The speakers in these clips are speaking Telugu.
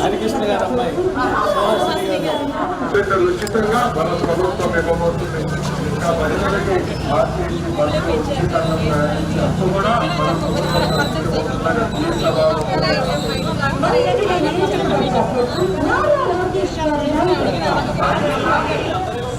హరికృష్ణ గారు అమ్మాయి ఉచితంగా మన ప్రభుత్వం ఇవ్వబోతుంది ఇంకా మహిళలకి ఆర్టీసీ బస్సు ఉచితంగా ప్రయాణించేందుకు కూడా మన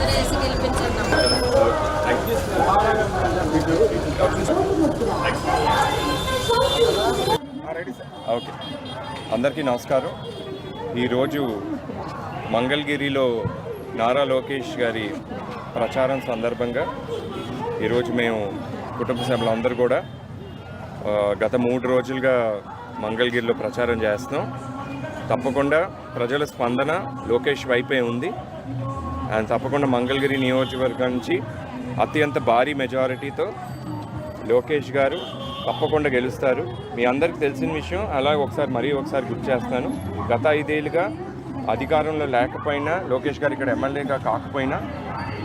అందరూ వేసి గెలిపించండి ఓకే. అందరికీ నమస్కారం. ఈరోజు మంగళగిరిలో నారా లోకేష్ గారి ప్రచారం సందర్భంగా ఈరోజు మేము కుటుంబ సభ్యులందరూ కూడా గత మూడు రోజులుగా మంగళగిరిలో ప్రచారం చేస్తున్నాం. తప్పకుండా ప్రజల స్పందన లోకేష్ వైపే ఉంది. తప్పకుండా మంగళగిరి నియోజకవర్గం నుంచి అత్యంత భారీ మెజారిటీతో లోకేష్ గారు తప్పకుండా గెలుస్తారు. మీ అందరికీ తెలిసిన విషయం అలా ఒకసారి మరీ ఒకసారి గుర్తు చేస్తాను. గత ఐదేళ్ళుగా అధికారంలో లేకపోయినా లోకేష్ గారు ఇక్కడ ఎమ్మెల్యేగా కాకపోయినా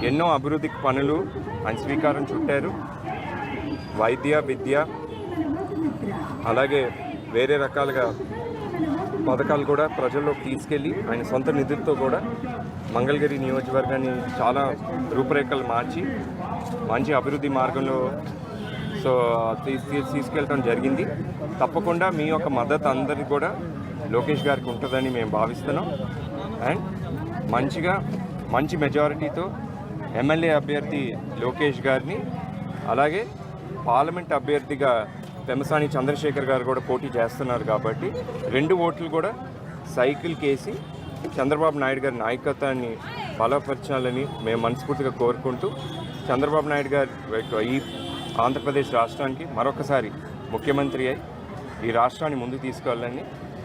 ఎన్నో అభివృద్ధి పనులు ఆయన స్వీకారం చుట్టారు. వైద్య విద్య అలాగే వేరే రకాలుగా పథకాలు కూడా ప్రజల్లోకి తీసుకెళ్ళి ఆయన సొంత నిధులతో కూడా మంగళగిరి నియోజకవర్గాన్ని చాలా రూపురేఖలు మార్చి మంచి అభివృద్ధి మార్గంలో సో తీసుకెళ్ళడం తీసుకెళ్ళటం జరిగింది. తప్పకుండా మీ యొక్క మద్దతు అందరికీ కూడా లోకేష్ గారికి ఉంటుందని మేము భావిస్తున్నాం. అండ్ మంచిగా మంచి మెజారిటీతో ఎమ్మెల్యే అభ్యర్థి లోకేష్ గారిని అలాగే పార్లమెంట్ అభ్యర్థిగా పెమసాని చంద్రశేఖర్ గారు కూడా పోటీ చేస్తున్నారు కాబట్టి రెండు ఓట్లు కూడా సైకిల్ కేసి చంద్రబాబు నాయుడు గారి నాయకత్వాన్ని బలపరచాలని మేము మనస్ఫూర్తిగా కోరుకుంటూ చంద్రబాబు నాయుడు గారు యొక్క ఈ ఆంధ్రప్రదేశ్ రాష్ట్రానికి మరొకసారి ముఖ్యమంత్రి అయి ఈ రాష్ట్రాన్ని ముందు తీసుకెళ్ళాలని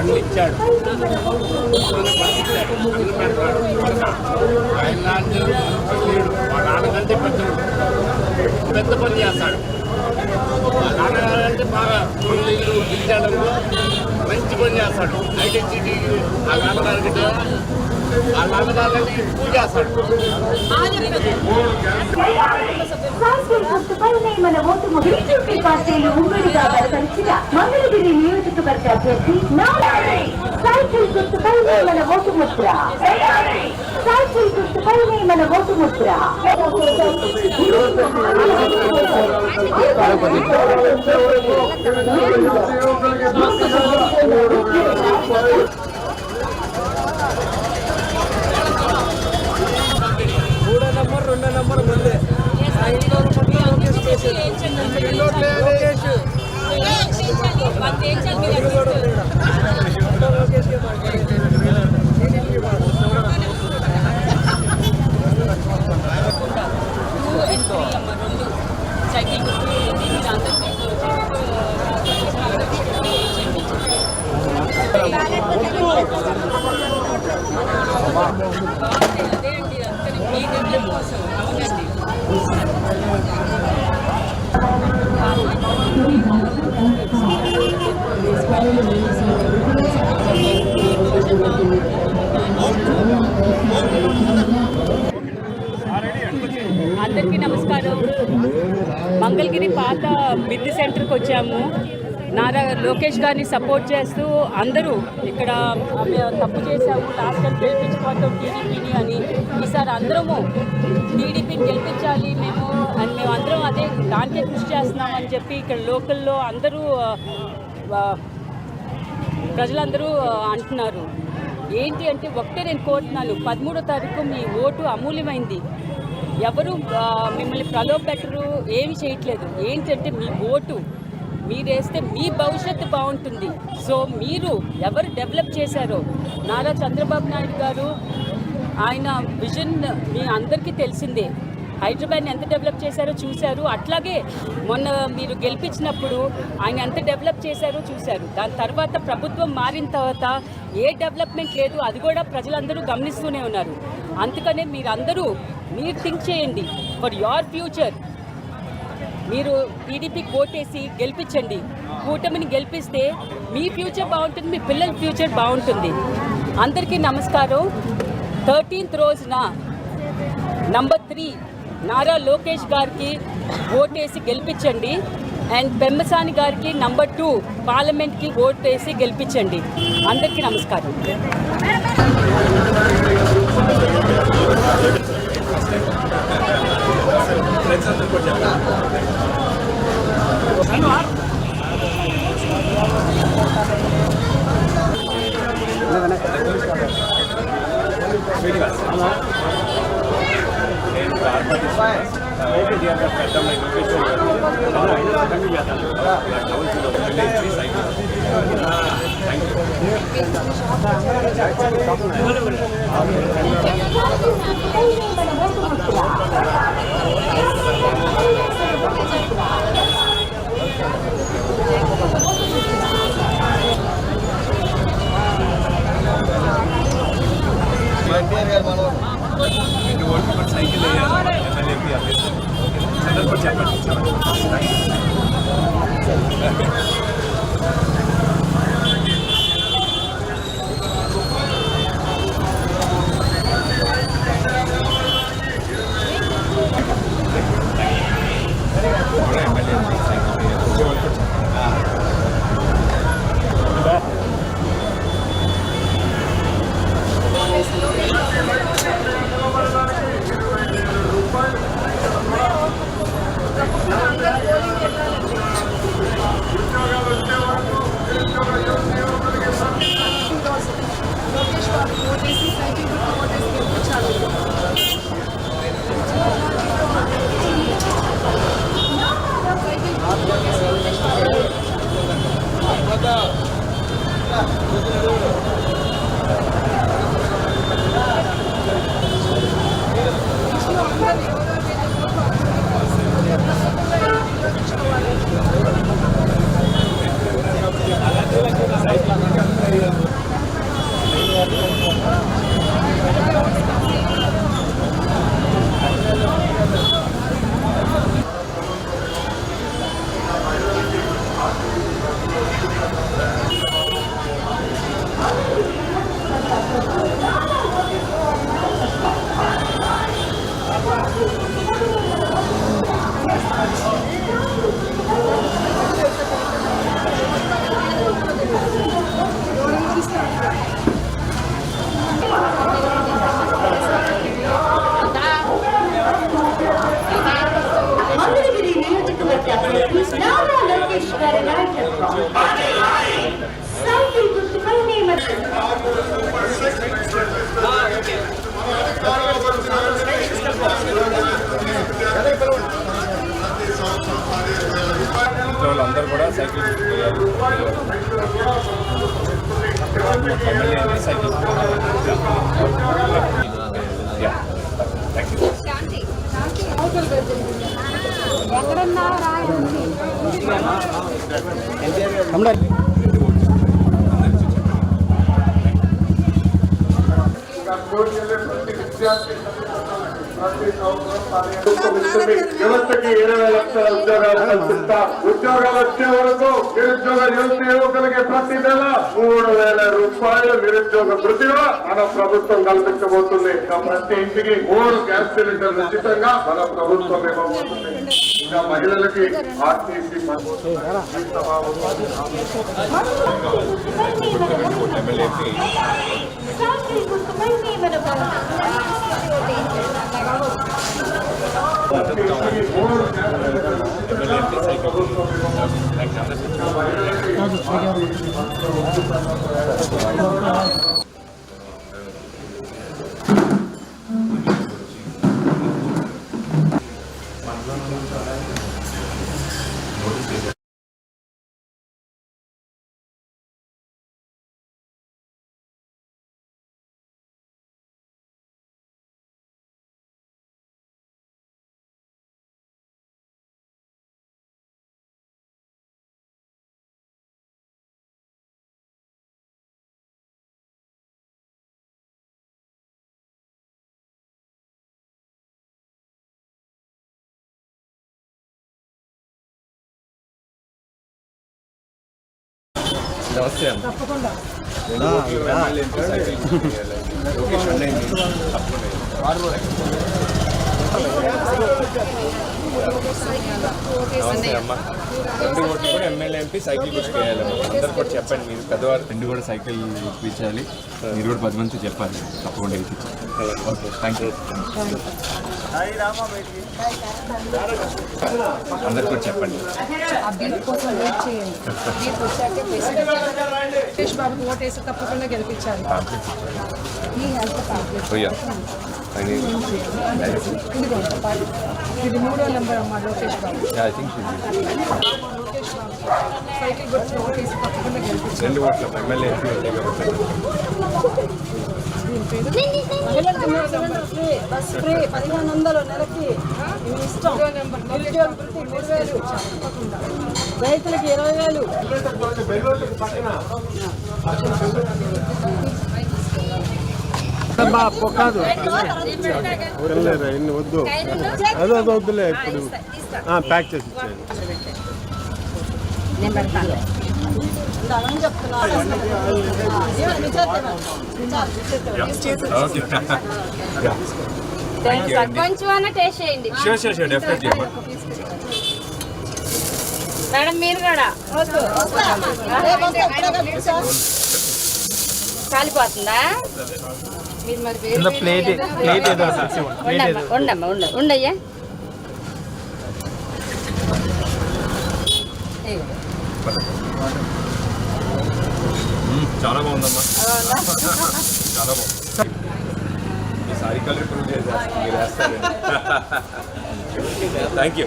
ముందే ఎంత చేశారు. ఇచ్చాడు ఆయన లాంటి లేడు మా నాన్నకంటే పెద్ద పెద్ద పని చేస్తాడు. మా నాన్నగారంటే బాగా రెండు ఇల్లు విద్యాలయంలో మంచి పని చేస్తాడు. ఐటీ సిటీ ఆ నాన్నగారికి ఆ నాన్నగారికి పూజ చేస్తాడు మన ఓటు బీజేపీ పార్టీలు ఉమ్మడిగా బలపరిచిన మంగళగిరి నియోజకవర్గ అభ్యర్థి సైకిల్ గుర్తుపైనే మన ఓటు ముద్ర సైకిల్ గుర్తుపైనే మన ఓటు ముద్ర మూడో అమ్మ రెండు సైకిల్ గుర్తు మీరు అందరూ మీకు అదే అండి అందుకని మీ నిర్ణయం కోసం అవునండి అందరికీ నమస్కారం. మంగళగిరి పాత మిద్ది సెంటర్కి వచ్చాము. నారా లోకేష్ గారిని సపోర్ట్ చేస్తూ అందరూ ఇక్కడ తప్పు చేశాము లాస్ట్ టైం గెలిపించుకోవటం టీడీపీని అని. ఈసారి అందరము టీడీపీని గెలిపించాలి మేము అని మేము అందరం అదే దానికే కృషి చేస్తున్నామని చెప్పి ఇక్కడ లోకల్లో అందరూ ప్రజలందరూ అంటున్నారు. ఏంటి అంటే ఒకటే నేను కోరుతున్నాను పదమూడో తారీఖు మీ ఓటు అమూల్యమైంది. ఎవరు మిమ్మల్ని ప్రలోభ పెట్టరు ఏమి చేయట్లేదు. ఏంటంటే మీ ఓటు మీరేస్తే మీ భవిష్యత్తు బాగుంటుంది. సో మీరు ఎవరు డెవలప్ చేశారో నారా చంద్రబాబు నాయుడు గారు ఆయన విజన్ మీ అందరికీ తెలిసిందే. హైదరాబాద్ని ఎంత డెవలప్ చేశారో చూశారు. అట్లాగే మొన్న మీరు గెలిపించినప్పుడు ఆయన ఎంత డెవలప్ చేశారో చూశారు. దాని తర్వాత ప్రభుత్వం మారిన తర్వాత ఏ డెవలప్మెంట్ లేదు అది కూడా ప్రజలందరూ గమనిస్తూనే ఉన్నారు. అందుకనే మీరందరూ మీరు థింక్ చేయండి. ఫర్ యువర్ ఫ్యూచర్ మీరు టీడీపీకి ఓటేసి గెలిపించండి. కూటమిని గెలిపిస్తే మీ ఫ్యూచర్ బాగుంటుంది మీ పిల్లల ఫ్యూచర్ బాగుంటుంది. అందరికీ నమస్కారం. థర్టీన్త్ రోజున నంబర్ త్రీ నారా లోకేష్ గారికి ఓటేసి గెలిపించండి. అండ్ పెమ్మసాని గారికి నంబర్ టూ పార్లమెంట్కి ఓటేసి గెలిపించండి. అందరికీ నమస్కారం. Thank you. ఎన్టీఆర్ గారు పెద్దమ్మాయి లోకేష్ గారు విలేజ్ సైకిల్ థ్యాంక్ యూ రెండు ఓట్లు కూడా సైకిల్ వేయాలి ఎమ్మెల్యేకి అభ్యర్థి చెప్పండి చెప్పండి Cắm! వ్యవస్థకి ఇరవై లక్షల ఉద్యోగాలు కల్పిస్తా. ఉద్యోగాలు వచ్చే వరకు నిరుద్యోగ యువత యువకులకి ప్రతి నెల మూడు వేల రూపాయలు నిరుద్యోగ వృత్తిగా మన ప్రభుత్వం కల్పించబోతుంది. ప్రతి ఇంటికి మూడు గ్యాస్ సిలిండర్లు ఉచితంగా మన ప్రభుత్వం ఇవ్వబోతుంది. ఇంకా మహిళలకి ఆర్టీసీ ఎమ్మెల్యేకి సైకిల్ గుర్తుపై నమస్తే అమ్మ తప్పకుండా రెండు ఓట్లు కూడా ఎమ్మెల్యే ఎంపీ సైకిల్ గుర్తు చేయాలి. అందరు కూడా చెప్పండి మీరు పెద్దవారు రెండు కూడా సైకిల్ ఇప్పించాలి. మీరు కూడా పది మంది చెప్పాలి. తప్పకుండా ఓకే. థ్యాంక్ యూ అందరు కూడా చెప్పండి. ఆ బీట్ కోసం వెయిట్ చేయండి బీట్ వచ్చాకే ఓటేసి తప్పకుండా గెలిపించాలి మీ హెల్త్ కాంప్లెక్స్. ఇది మూడో నెంబర్ అమ్మా లోకేష్ బాబు. రెండు ఓట్ల ఎమ్మెల్యే ఎంపీ ఉంటాయి కాబట్టి బస్ ఫ్రీ పదిహేను వందలు నెలకి. ఇష్టం. రైతులకు ఇరవై వేలు. కాదు వద్దు. అదే అది వద్దులే ఇప్పుడు. ఆ, ప్యాక్ చేసి కొంచెం అన్న టేస్ట్ చేయండి. మేడం మీరు కూడా. కాలిపోతుందా? మీరు మరి వేరు ప్లేట్ ఉండమ్మా ఉండమ్మా ఉండ ఉండయ్యా చాలా బాగుందమ్మా. చాలా బాగుంది. ఈ సారీ కలర్ ప్రూవ్ చేసేస్తాను మీరు వేస్తారు. థ్యాంక్ యూ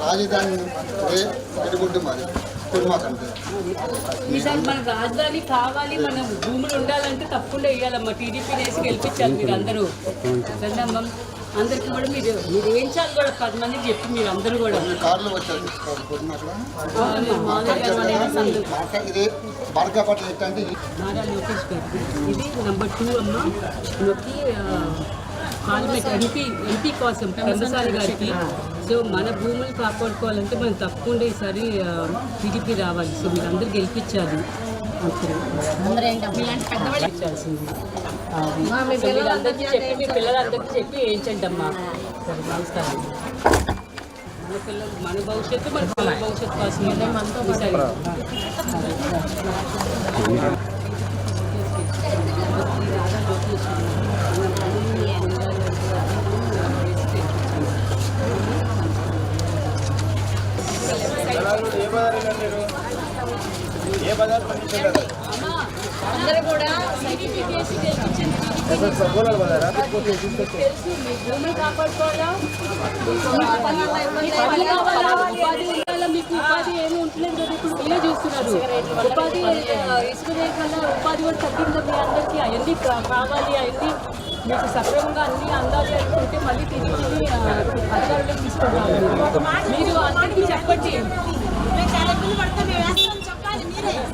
రాజధాని ఈసారి మన రాజధాని కావాలి మన భూములు ఉండాలంటే తప్పకుండా వేయాలమ్మా. టీడీపీ వేసి గెలిపించాలి మీరు అందరూ అందరికి కూడా మీరు మీరు ఏం చాలు కూడా పది మందికి చెప్పి మీరు అందరూ కూడా. కార్లు ఇది బర్గాపట్ల ఏంటంటే నారా లోకేష్ గారు. ఇది నెంబర్ టూ అమ్మ. నొక్కి పార్లమెంట్ ఎంపీ ఎంపీ కోసం కందసారి గారికి. సో మన భూములు కాపాడుకోవాలంటే మనం తప్పకుండా ఈసారి టీడీపీ రావాలి. సో మీరు అందరు గెలిపించాలి. చెప్పి మీ పిల్లలందరికీ చెప్పి వేయించండి అమ్మా సరే నమస్కారం. మన పిల్లలు మన భవిష్యత్తు మన పిల్లల భవిష్యత్తు కోసం ఈసారి. అందరూ కూడా సైకిల్ చేసి గెలిపించండి. తెలుసు మీ భూమిని కాపాడుకోవాలా మీకు పని కావాలా? ఉపాధి ఉండాలా మీకు ఉపాధి ఏమీ ఉంటలేదు కదా ఇప్పుడు మీరే చూస్తున్నారు ఉపాధి ఇసుక రేట్ వల్ల ఉపాధి కూడా తగ్గిందా మీ అందరికీ అవన్నీ కావాలి అవన్నీ మీకు సక్రమంగా అన్ని అందాలి అనుకుంటే మళ్ళీ తిరిగి అధికారులకు తీసుకురావాలి మీరు. మీరు అందరికీ చెప్పండి రాజధాని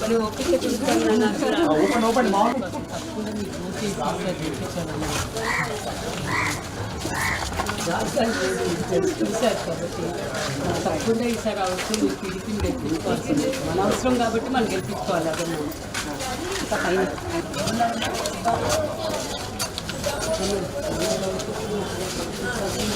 మరి ఓపిక తప్పకుండా ఈసారి అవసరం మీరు టీడీపీని గెలిపించుకోవాల్సింది మన అవసరం కాబట్టి మనం గెలిపించుకోవాలి అదే పైన ఎన్ని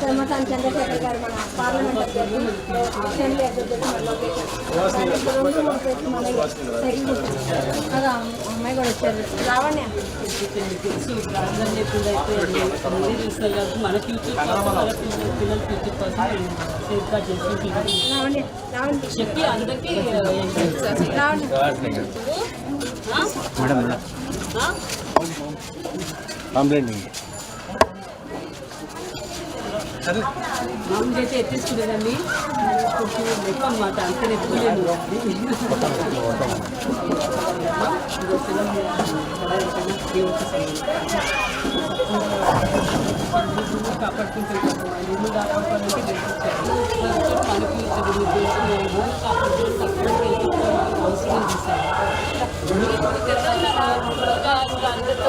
ధర్మసాని చంద్రశేఖర్ గారు మన పార్లమెంట్ అభ్యర్థి అసెంబ్లీ అభ్యర్థి మన లోకేష్ రెండు మూడు. పేర్లు మన సైకిల్ అదా అమ్మాయి కూడా వచ్చారు లావణ్య మన ఫ్యూచర్ కోసం మన పిల్లల పిల్లల ఫ్యూచర్ అయితే ఎత్తేసుకునేదాన్ని కొంచెం ఎక్కువ అన్నమాట అంత కాపాడుకుంటారు ఇల్లు కాపాడుకోవాలంటే అవసరం చేశారు అందరితో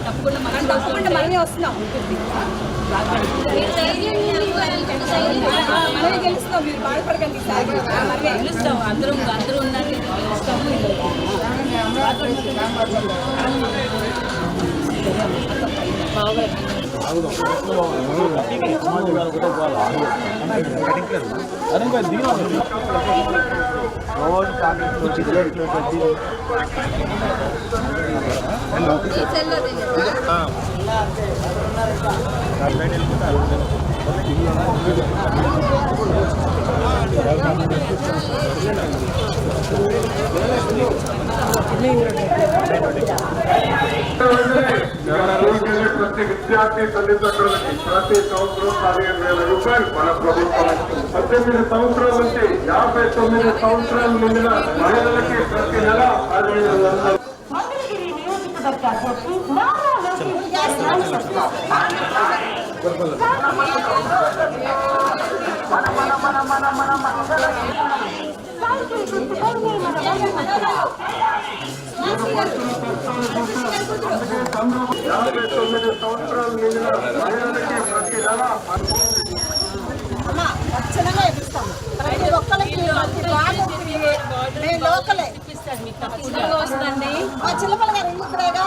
తప్పకుండా మనమే వస్తున్నాం మనమే గెలుస్తాం మీరు బాధపడకండి ఈసారి. మనమే గెలుస్తాం అందరం అందరూ ఉన్నారు గెలుస్తాము స్కూల్కెళ్ళే ప్రతి విద్యార్థి తల్లిదండ్రులకి ప్రతి సంవత్సరం పదిహేను వేల రూపాయలు మన ప్రభుత్వం పద్దెనిమిది సంవత్సరాల నుంచి యాభై తొమ్మిది సంవత్సరాలు నిండిన మహిళలకి ప్రతి నెల పదిహేను వందల మంగళగిరి నియోజకవర్గ యాభై తొమ్మిది సంవత్సరాలు నిండిన మహిళలకి ప్రతి నెల ప్రతి ఒక్కరికి మేము లోకలే వస్తుందండి మా చిన్నపల్లి గారు ఇల్లు ఇక్కడేగా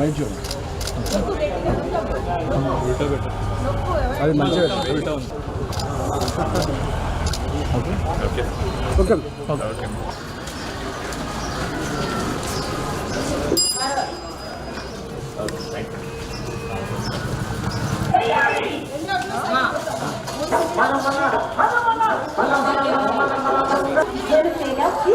ఇరవై లక్షల ఉద్యోగాలు కల్పిస్తా ఆర్సీసీ కాబట్టి అవునవును అది మంచిగా okay okay okay Janasena TDP